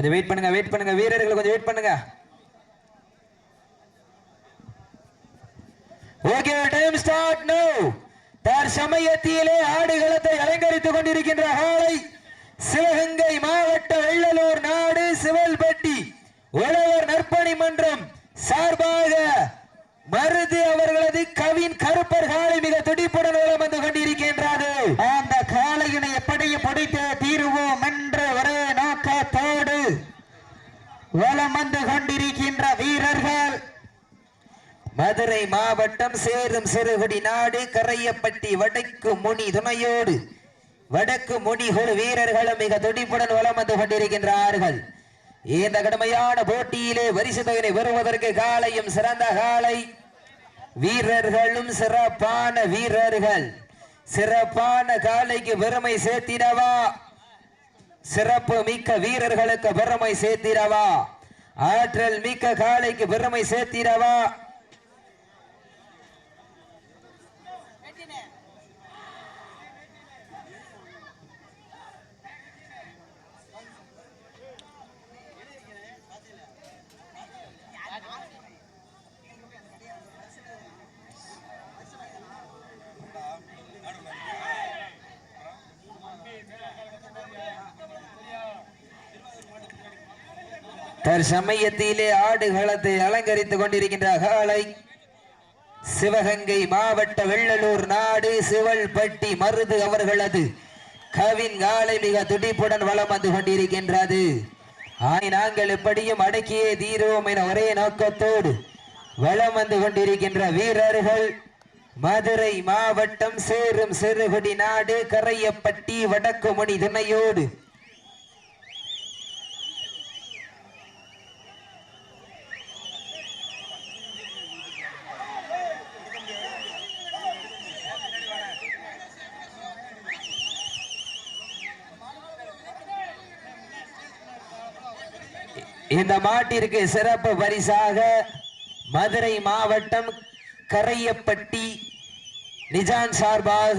கொஞ்சம் வெயிட் பண்ணுங்க வெயிட் பண்ணுங்க. வீரர்கள் கொஞ்சம் வெயிட் பண்ணுங்க. ஓகே டைம் ஸ்டார்ட் நோ தற்சமயத்திலே ஆடுகளத்தை அலங்கரித்துக் கொண்டிருக்கின்ற ஹாலை சிவகங்கை மாவட்ட வெள்ளலூர் நாடு சிவல்பட்டி உழவர் நற்பணி மன்றம் சார்பாக மருது அவர்களது கவின் கருப்பர் காலை மிக துடிப்புடன் வலம் வந்து கொண்டிருக்கிறார் அந்த காளையினை எப்படியும் பிடித்து தீருவோம் என்ற ஒரே நோக்கத்தோடு வலம் வந்து கொண்டிருக்கின்ற வீரர்கள். மதுரை மாவட்டம் சேரும் சிறுகுடி நாடு கரையப்பட்டி வடக்கு முனி துணையோடு வடக்கு முனிகுழு வீரர்களும் மிக துடிப்புடன் வலம் வந்து கொண்டிருக்கின்றார்கள். இந்த கடுமையான போட்டியிலே வரிசு தொகையை பெறுவதற்கு காலையும் சிறந்த காலை. வீரர்களும் சிறப்பான வீரர்கள். சிறப்பான காலைக்கு பெருமை சேர்த்திடவா? சிறப்பு மிக்க வீரர்களுக்கு பெருமை சேர்த்திடவா. ஆற்றல் மிக்க காலைக்கு பெருமை சேர்த்திடவா. தற்சமயத்திலே ஆடுகளத்தை அலங்கரித்துக் கொண்டிருக்கின்ற காலை சிவகங்கை மாவட்ட வெள்ளலூர் நாடு சிவல்பட்டி மருது அவர்களது கவின் காலை மிக துடிப்புடன் வளம் வந்து கொண்டிருக்கின்றது. ஆய் நாங்கள் எப்படியும் அடக்கியே தீருவோம் என ஒரே நோக்கத்தோடு வலம் வந்து கொண்டிருக்கின்ற வீரர்கள் மதுரை மாவட்டம் சேரும் சிறுகுடி நாடு கரையப்பட்டி வடக்குமணி துணையோடு இந்த மாட்டிற்கு சிறப்பு பரிசாக மதுரை மாவட்டம் கரையப்பட்டி நிஜான் சார்பாக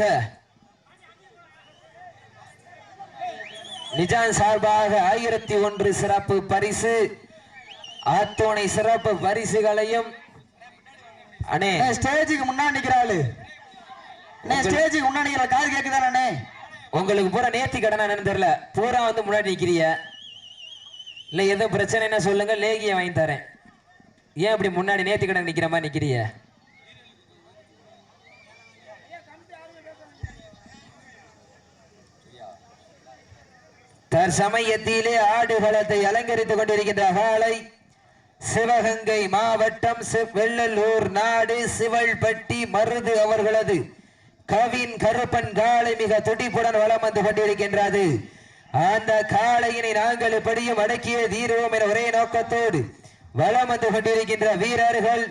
நிஜான் சார்பாக ஆயிரத்தி ஒன்று சிறப்பு பரிசு அத்துணை சிறப்பு பரிசுகளையும் அண்ணே. ஸ்டேஜுக்கு முன்னாடி நிக்கிறாளு அண்ணே, ஸ்டேஜுக்கு முன்னாடி காது கேக்குதானே உங்களுக்கு பூரா நேர்த்தி கடனா என்னன்னு தெரியல பூரா வந்து முன்னாடி நிக்கிறிய இல்ல ஏதோ பிரச்சனைன்னா சொல்லுங்க லேகிய வாங்கி தரேன். ஏன் இப்படி முன்னாடி நேர்த்தி கடன் நிற்கிற மாதிரி நிற்கிறிய தற்சமயத்திலே ஆடுகளத்தை அலங்கரித்துக் கொண்டிருக்கின்ற காலை சிவகங்கை மாவட்டம் வெள்ளலூர் நாடு சிவல்பட்டி மருது அவர்களது கவின் கருப்பன் காலை மிக துடிப்புடன் வளம் வந்து கொண்டிருக்கின்றது. அந்த காளையினை நாங்கள் எப்படியும் அடக்கிய தீருவோம் என ஒரே நோக்கத்தோடு வளம் வந்து கொண்டிருக்கின்ற வீரர்கள்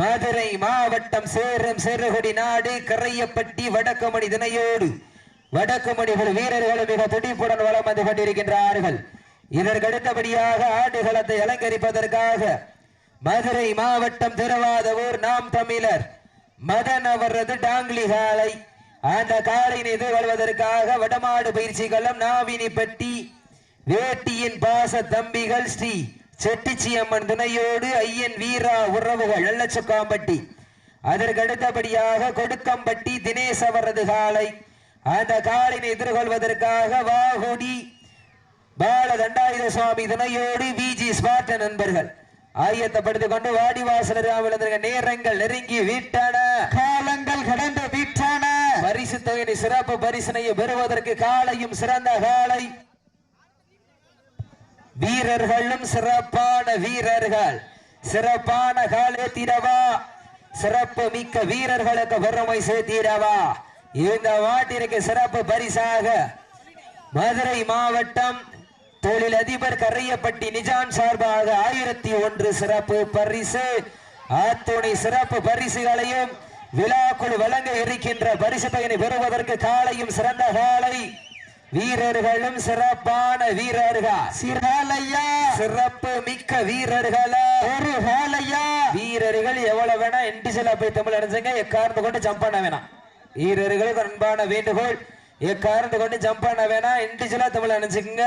மதுரை மாவட்டம் சேரும் சிறுகுடி நாடு கரையப்பட்டி வடக்குமணி தினையோடு வடக்குமணிகள் வீரர்கள் மிக துடிப்புடன் வளம் வந்து கொண்டிருக்கின்றார்கள். இதற்கு அடுத்தபடியாக ஆடுகளத்தை அலங்கரிப்பதற்காக மதுரை மாவட்டம் திருவாதவூர் நாம் தமிழர் மதன் அவரது டாங்லி காலை அந்த காலையினை எதிர்கொள்வதற்காக வடமாடு பயிற்சி களம் நாவினிப்பட்டி வேட்டியின் பாச தம்பிகள் ஸ்ரீ செட்டிச்சி அம்மன் துணையோடு ஐயன் வீரா உறவுகள் நல்லச்சுக்காம்பட்டி. அதற்கு அடுத்தபடியாக கொடுக்கம்பட்டி தினேஷ் அவரது காலை. அந்த காலினை எதிர்கொள்வதற்காக வாகுடி பால தண்டாயுத சுவாமி துணையோடு விஜி ஸ்மார்ட் நண்பர்கள். ஆயத்தப்படுத்திக் கொண்டு வாடிவாசல் விழுந்திருக்க நேரங்கள் நெருங்கி விட்டன. காலங்கள் கடந்த பரிசு தொகையை சிறப்பு பரிசனையை பெறுவதற்கு காலையும் சிறந்த காலை வீரர்களும் சிறப்பான வீரர்கள். சிறப்பான காலே தீரவா. சிறப்பு மிக்க வீரர்களுக்கு பெருமை சேர்த்திடவா இந்த வாட்டிற்கு சிறப்பு பரிசாக மதுரை மாவட்டம் தொழில் அதிபர் கரையப்பட்டி நிஜான் சார்பாக ஆயிரத்தி ஒன்று சிறப்பு பரிசு. அத்துணை சிறப்பு பரிசுகளையும் விழாக்குழு வழங்க இருக்கின்ற பரிசு பயனை பெறுவதற்கு காலையும் சிறந்த காலை. வீரர்களும் சிறப்பான வீரர்கள்? சிறாலையா சிறப்பு மிக்க வீரர்களா? ஒரு காலையா? வீரர்கள் எவ்வளவு வேணா இண்டிஜுவலா போய் தமிழ் அடைஞ்சுங்க எக்கார்ந்து கொண்டு ஜம்ப் பண்ண வேணாம். வீரர்களுக்கு அன்பான வேண்டுகோள். எக்கார்ந்து கொண்டு ஜம்ப் பண்ண வேணாம் இண்டிஜுவலா தமிழ் அணைச்சுக்குங்க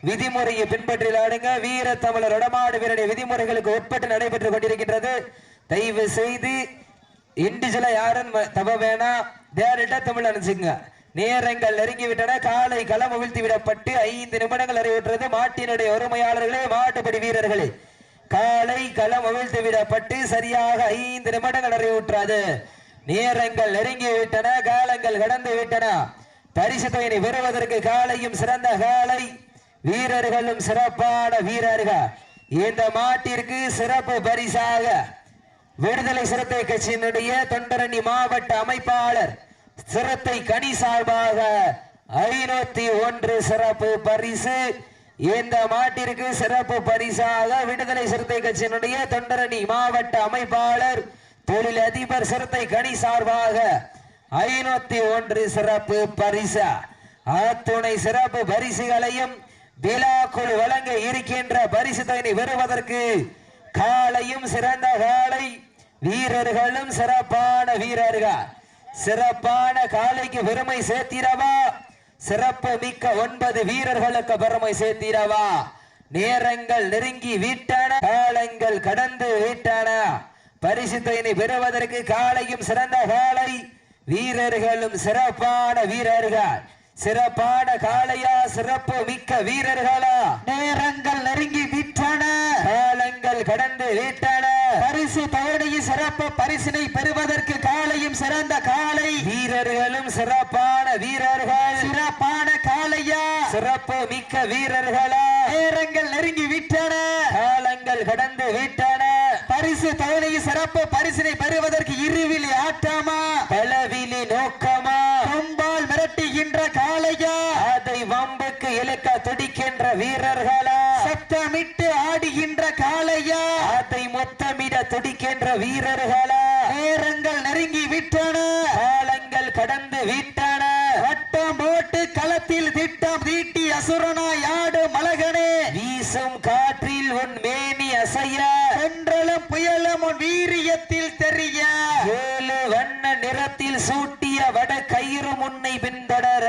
விதிமுறையை பின்பற்றி ஆடுங்க. வீர தமிழர் இடமாடு வீரனுடைய விதிமுறைகளுக்கு உட்பட்டு நடைபெற்றுக் கொண்டிருக்கின்றது. தயவு செய்து இண்டிவிஜுவலா யாரும் ம- தவ வேணாம் டேரக்டா தமிழ் நினைச்சுங்க நேரங்கள் நெருங்கி விட்டன காலை களம் அவிழ்த்து விடப்பட்டு ஐந்து நிமிடங்கள் அறிவுற்றது மாட்டினுடைய ஒருமையாளர்களே மாட்டுப்படி வீரர்களே. காலை களம் அவிழ்த்து விடப்பட்டு சரியாக ஐந்து நிமிடங்கள் அறிவுற்றது நேரங்கள் நெருங்கி விட்டன காலங்கள் கடந்து விட்டன பரிசு தொகையை பெறுவதற்கு காலையும் சிறந்த காலை வீரர்களும் சிறப்பான வீரர்கள். இந்த மாட்டிற்கு சிறப்பு பரிசாக விடுதலை சிறுத்தை கட்சியினுடைய தொண்டரணி மாவட்ட அமைப்பாளர் சிறுத்தை கனி சார்பாக ஐநூத்தி ஒன்று சிறப்பு பரிசு. இந்த மாட்டிற்கு சிறப்பு பரிசாக விடுதலை சிறுத்தை கட்சியினுடைய தொண்டரணி மாவட்ட அமைப்பாளர் தொழில் அதிபர் சிறுத்தை கனி சார்பாக ஐநூத்தி ஒன்று சிறப்பு பரிசா. அத்துணை சிறப்பு பரிசுகளையும் விழாக்குழு வழங்க இருக்கின்ற பரிசு தொகையை பெறுவதற்கு காலையும் சிறந்த காலை வீரர்களும் சிறப்பான வீரர்கள். சிறப்பான காலைக்கு பெருமை சேர்த்திரவா சிறப்பு மிக்க ஒன்பது வீரர்களுக்கு பெருமை சேர்த்திரவா நேரங்கள் நெருங்கி வீட்டான காலங்கள் கடந்து வீட்டான. பரிசு தொகையை பெறுவதற்கு காலையும் சிறந்த காலை வீரர்களும் சிறப்பான வீரர்கள். சிறப்பான காளையா சிறப்பு மிக்க வீரர்களா? நேரங்கள் நெருங்கி விட்டன. காலங்கள் கடந்து விட்டன பரிசு தவணையின் சிறப்பு பரிசினை பெறுவதற்கு காலையும் சிறந்த காலை வீரர்களும் சிறப்பான வீரர்கள். சிறப்பான காளையா. சிறப்பு மிக்க வீரர்களா? நேரங்கள் நெருங்கி விட்டன. காலங்கள் கடந்து விட்டன பரிசு தவணையின் சிறப்பு பரிசினை பெறுவதற்கு இருவிழி ஆட்டாமா? பலவிலி நோக்கமா? காளையா? அதை வம்புக்கு இழுக்க துடிக்கின்ற வீரர்களா? சத்தமிட்டு ஆடுகின்ற காளையா அதை முத்தமிட துடிக்கின்ற வீரர்களா நேரங்கள் நெருங்கி விட்டன காலங்கள் கடந்து விட்டன வட்டம் போட்டு களத்தில் திட்டம் தீட்டி அசுரனாய் ஆடு மலகனே வீசும் காற்றில் உன் மேனி அசைய சென்றலும் புயலும் உன் வீரியத்தில் தெரிய ஏழு வண்ண நிறத்தில் சூட்டிய வட கயிறு முன்னை பின்தொடர.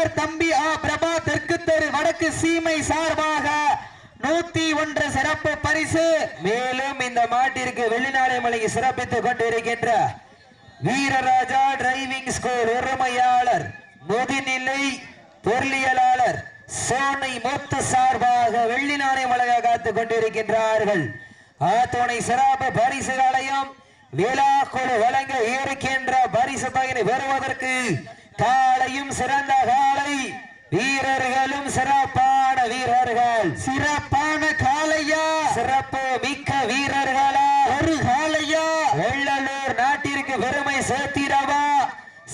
சங்கர் தம்பி ஆ பிரபா தெற்கு தெரு வடக்கு சீமை சார்பாக நூத்தி ஒன்று சிறப்பு பரிசு. மேலும் இந்த மாட்டிற்கு வெளிநாடு மலையை சிறப்பித்துக் கொண்டிருக்கின்ற வீரராஜா டிரைவிங் ஸ்கூல் உரிமையாளர் முதுநிலை பொருளியலாளர் சோனை மூத்து சார்பாக வெள்ளி நாணயம் வழங்க காத்துக் கொண்டிருக்கின்றார்கள். ஆத்தோனை சிறப்பு பரிசுகளையும் விழா குழு வழங்க இருக்கின்ற பரிசு தொகையினை பெறுவதற்கு காலையும் சிறந்த காலை வீரர்களும் சிறப்பான வீரர்கள். சிறப்பான காளையா? சிறப்பு மிக்க வீரர்களா? ஒரு காளையா? வெள்ளலூர் நாட்டிற்கு பெருமை சேர்த்திடவா?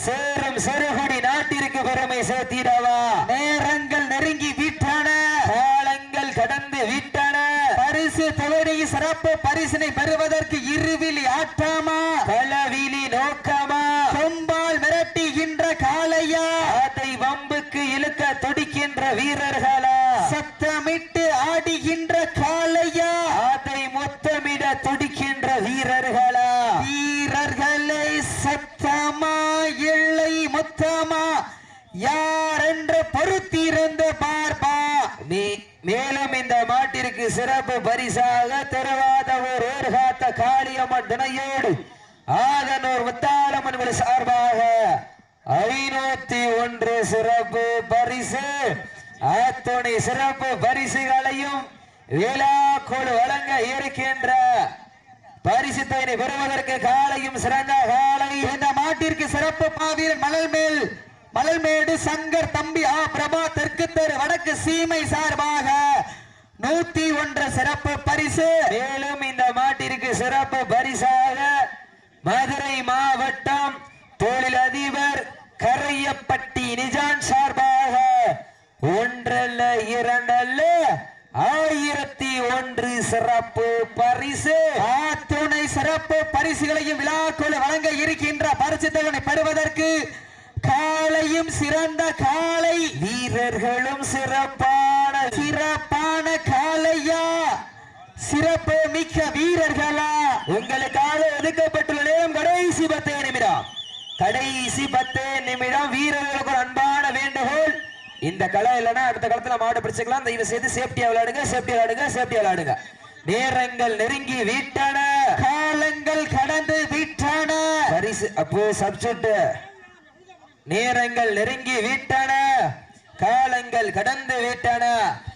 சேரும் சிறுகுடி நாட்டிற்கு பெருமை சேர்த்திடவா? நேரங்கள் நெருங்கி விட்டன. காலங்கள் கடந்து விட்டன. பரிசு தொகை சிறப்பு பரிசினை பெறுவதற்கு இருவிழி ஆட்டாமா களவிலி நோக்கமா கொம்பால் மிரட்டுகின்ற காளையா அதை வம்புக்கு இழுக்க துடிக்கின்ற வீரர்களா சத்தமிட்டு ஆடுகின்ற காளையா அதை முத்தமிட துடிக்கின்ற வீரர்களா வீரர்களை சத்தமா இல்லை மொத்தமா யார் என்று பொறுத்திருந்து பார்ப்பா மே- மேலும் இந்த மாட்டிற்கு சிறப்பு பரிசாக தருவாதவர் ஒரு காத்த காளியம்மன் துணையோடு ஆதனூர் முத்தாளம்மன் சார்பாக ஐநூத்தி ஒன்று சிறப்பு பரிசு. அத்துணை சிறப்பு பரிசுகளையும் விழாக்குழு வழங்க இருக்கின்ற பரிசு தொகையை பெறுவதற்கு காலையும் சிறந்த காலை. இந்த மாட்டிற்கு சிறப்பு மாவீரன் மணல் மேல் மலர்மேடு சங்கர் தம்பி ஆ பிரபா தெற்கு தெரு வடக்கு சீமை சார்பாக நூத்தி ஒன்று சிறப்பு பரிசு. மேலும் இந்த மாட்டிற்கு சிறப்பு பரிசாக மதுரை மாவட்டம் தொழிலதிபர் கரையப்பட்டி நிஜான் சார்பாக ஒன்றல்ல இரண்டல்ல ஆயிரத்தி ஒன்று சிறப்பு பரிசு. ஆத்துணை சிறப்பு பரிசுகளையும் விழாக்குழு வழங்க இருக்கின்ற பரிசு தகவலை பெறுவதற்கு காலையும் சிறந்த காலை வீரர்களும் சிறப்பான சிறப்பான காலையா சிறப்பு மிக்க வீரர்களா. உங்களுக்காக ஒதுக்கப்பட்டுள்ள நேரம் கடைசி பத்தே நிமிடம். கடைசி பத்தே நிமிடம் வீரர்களுக்கு ஒரு அன்பான வேண்டுகோள். இந்த கலை இல்லைன்னா அடுத்த காலத்துல மாடு பிடிச்சுக்கலாம். தயவு செய்து சேஃப்டியா விளையாடுங்க சேஃப்டியா விளையாடுங்க சேஃப்டி விளையாடுங்க. நேரங்கள் நெருங்கி விட்டன. காலங்கள் கடந்து விட்டன. பரிசு அப்போ சப்ஜெக்ட் நேரங்கள் நெருங்கி விட்டன காலங்கள் கடந்து விட்டன.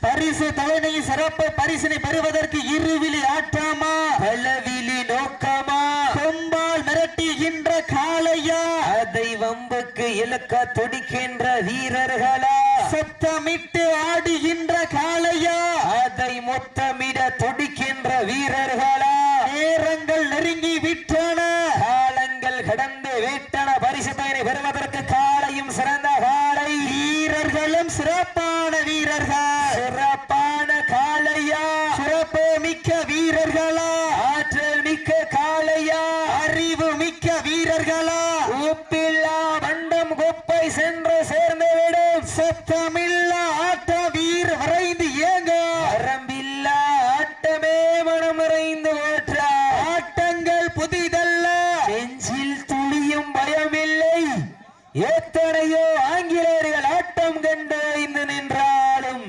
பரிசு தலைமை சிறப்பு பரிசினை பெறுவதற்கு இருவிழி ஆட்டாமா? பலவிழி நோக்கமா? கொம்பால் மிரட்டுகின்ற காளையா? அதை வம்புக்கு இழுக்க துடிக்கின்ற வீரர்களா? சத்தமிட்டு ஆடுகின்ற காளையா? அதை மொத்தமிட துடிக்கின்ற வீரர்களா? நேரங்கள் நெருங்கி விட்டன. காலங்கள் கடந்து விட்டன பரிசு பயனை பெறுவதற்கு காலையும் சிறந்த காலை வீரர்களும் சிறப்பான வீரர்கள் சிறப்பான காளையா சிறப்பு மிக்க வீரர்களா ஆற்றல் மிக்க காளையா அறிவு மிக்க வீரர்களா உப்பில்லா மண்டம் குப்பை சென்று சேர்ந்து விடும் சத்தமில்ல ஆட்ட வீர் வரைந்து ஏங்க வரம்பில்லா ஆட்டமே மனம் இறைந்து ஓற்றா ஆட்டங்கள் புதிதல்ல நெஞ்சில் துளியும் பயமில்லை எத்தனையோ ஆங்கிலேயர்கள் ஆட்டம் கண்டு ஓய்ந்து நின்றாலும்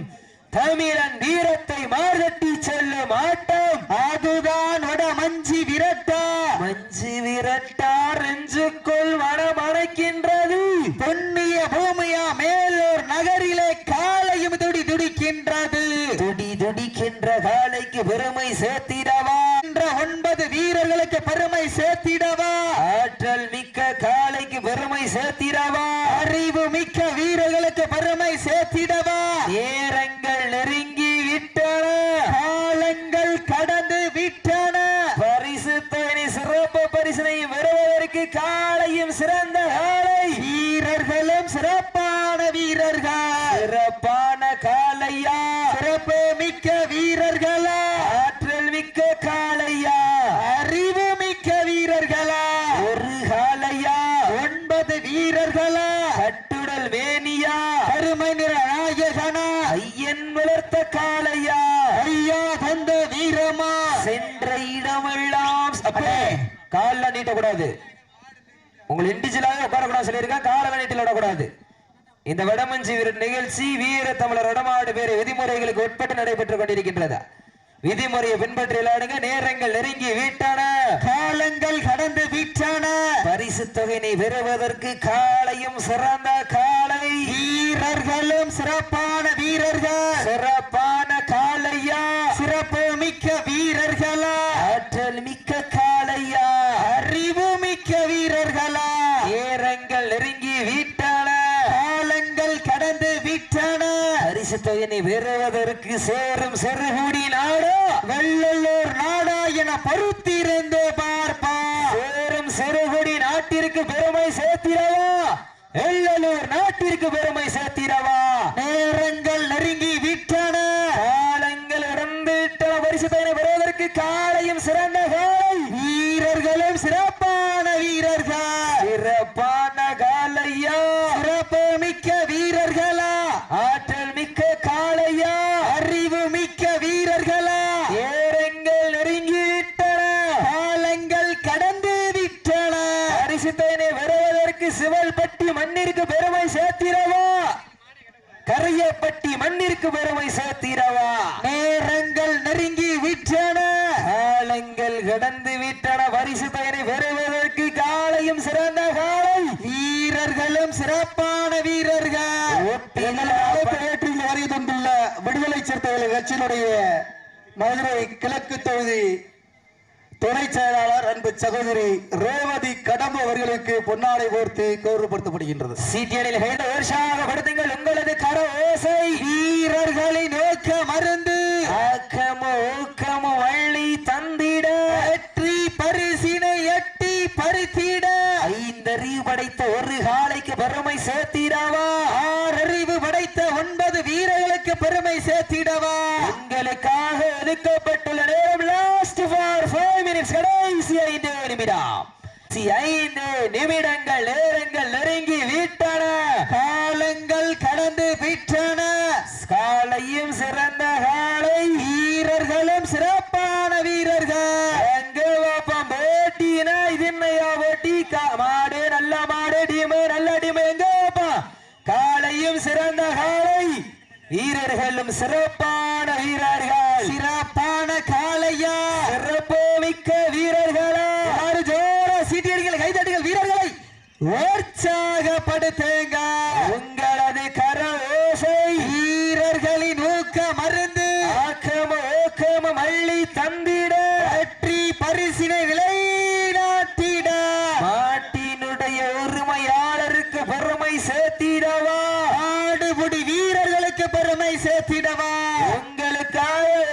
தமிழன் வீரத்தை மார்கட்டி செல்லும் ஆட்டம் அதுதான் வட மஞ்சி விரட்டா மஞ்சு விரட்டார் நெஞ்சுக்குள் மனமணக்கின்றது பொன்னிய பூமியா மேலூர் நகரிலே காலையும் துடி துடிக்கின்றது துடி துடிக்கின்ற காலைக்கு பெருமை சேர்த்திடவா என்ற ஒன்பது வீரர்களுக்கு பெருமை சேர்த்திடவா ஆற்றல் மிக்க காலைக்கு பெருமை சேர்த்திடவா அறிவு மிக்க வீரர்களுக்கு பெருமை சேர்த்திடவா நேரங்கள் நெருங்கி விட்டன காலங்கள் கடந்து விட்டன பரிசு தொகை சிறப்பு பரிசனை வருவதற்கு காலையும் சிறந்த இந்த வடமஞ்சி நிகழ்ச்சி வீர தமிழர் வடமாடு பேரு விதிமுறைகளுக்கு உட்பட்டு நடைபெற்றுக் கொண்டிருக்கின்றது. விதிமுறையை பின்பற்றி விளையாடுங்க நேரங்கள் நெருங்கி வீட்டான காலங்கள் கடந்து வீட்டான. பரிசு தொகையினை பெறுவதற்கு காலையும் சிறந்த காலை. வீரர்களும் சிறப்பான வீரர்கள். சிறப்பான பரிசு விரவதற்கு சேரும் செருகூடி நாடோ வெள்ளல்லோர் நாடா என பருத்தீர பார்ப்பா சேரும் செருகுடி நாட்டிற்கு பெருமை சேர்த்திடவா எல்லலூர் நாட்டிற்கு பெருமை சேர்த்திடவா நேரங்கள் நெருங்கி விட்டன காலங்கள் இடந்து விட்டன பரிசு தொகையினை பெறுவதற்கு காலையும் சிறந்த காலை வீரர்களும் சிறப்பான வீரர்கள் சிறப்பான காலையா சிறப்பு மிக்க வீரர்களா ஆற்றல் மிக்க காளையா அறிவு மிக்க வீரர்களா ஏரங்கள் நெருங்கி விட்டன காலங்கள் கடந்து விட்டன பரிசுத்தனை வருவதற்கு சிவல்பட்டி சேர்த்திடவா? கரையப்பட்டி மண்ணிற்கு பெருமை சேர்த்திடவா? நேரங்கள் நெருங்கி விட்டன. காலங்கள் கடந்து விட்டன. பரிசு பயனை பெறுவதற்கு காலையும் சிறந்த காலை. வீரர்களும் சிறப்பான வீரர்கள். வருகை தந்துள்ள விடுதலை சிறுத்தைகள் கட்சியினுடைய மதுரை கிழக்கு தொகுதி துணை செயலாளர் அன்பு சகோதரி ரேவதி கடம்பு அவர்களுக்கு பொன்னாடை போர்த்தி கௌரவப்படுத்தப்படுகின்றது. சீட்டியடில் கைது உற்சாகப்படுத்துங்கள். உங்களது கர ஓசை வீரர்களை நோக்க மருந்து. ஆக்கமோ ஊக்கமோ வீரர்களும் சிறப்பான வீரர்கள். சிறப்பான காலையா சிறப்பு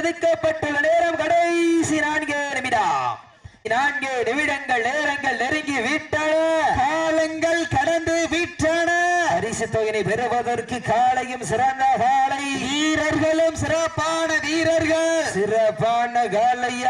ஒதுக்கப்பட்டுள்ள நேரம் கடைசி நான்கு நிமிடம். நான்கு நிமிடங்கள் நேரங்கள் நெருங்கி விட்டன. காலங்கள் கடந்து விட்டன. பரிசு தொகையை பெறுவதற்கு காலையும் சிறந்த காலை. வீரர்களும் சிறப்பான வீரர்கள். சிறப்பான காலையா?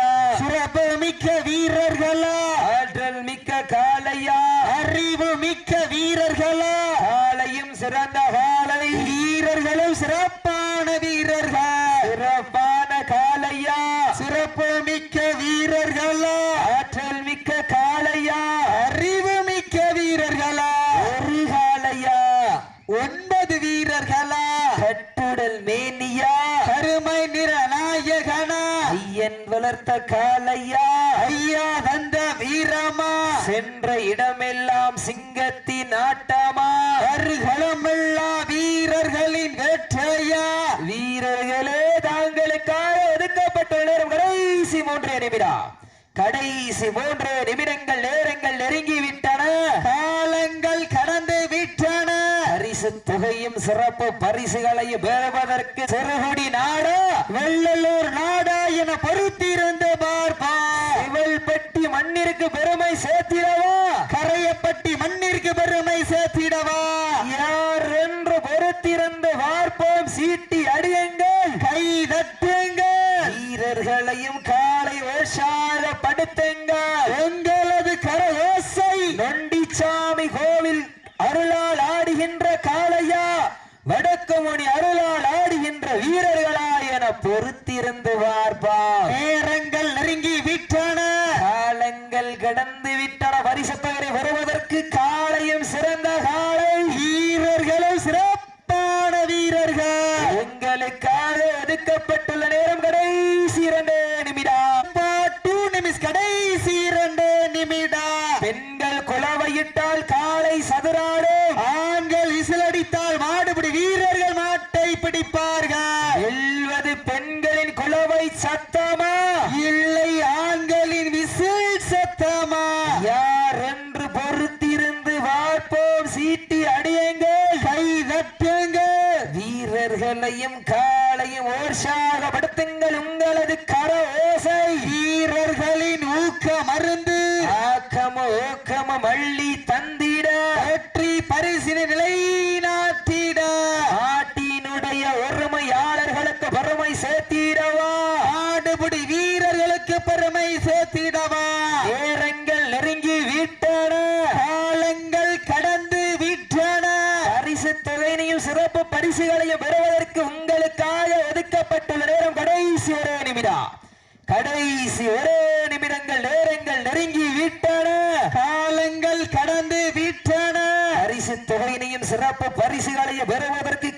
ஒன்பது வீரர்களா? கட்டுடல் மேனியா? கருமை நிறநாயகனா ஐயன் வளர்த்த காலையா ஐயா வந்த வீரமா? சென்ற இடமெல்லாம் சிங்கத்தின் ஆட்டமா? கருகலமுள்ளா வீரர்களின் வெற்றையா வீரர்களே தாங்களுக்காக ஒதுக்கப்பட்ட நேரம் கடைசி மூன்றே நிமிடம். கடைசி மூன்று நிமிடங்கள் பரிசுகளை பெறுவதற்கு சிறுகுடி நாடா வெள்ளலூர் நாடா என பொருத்திருந்து பார்ப்பா இவள் பெட்டி மண்ணிற்கு பெருமை சேர்த்திட காலையை உற்சாகப்படுத்துங்கள் உங்களது கர ஓசை வீரர்களின் ஊக்க மருந்து ஆக்கம ஓக்கம மள்ளி தந்திட. வெற்றி பரிசின நிலை நாட்ட சிறப்பு பரிசுகளையும் பெறுவதற்கு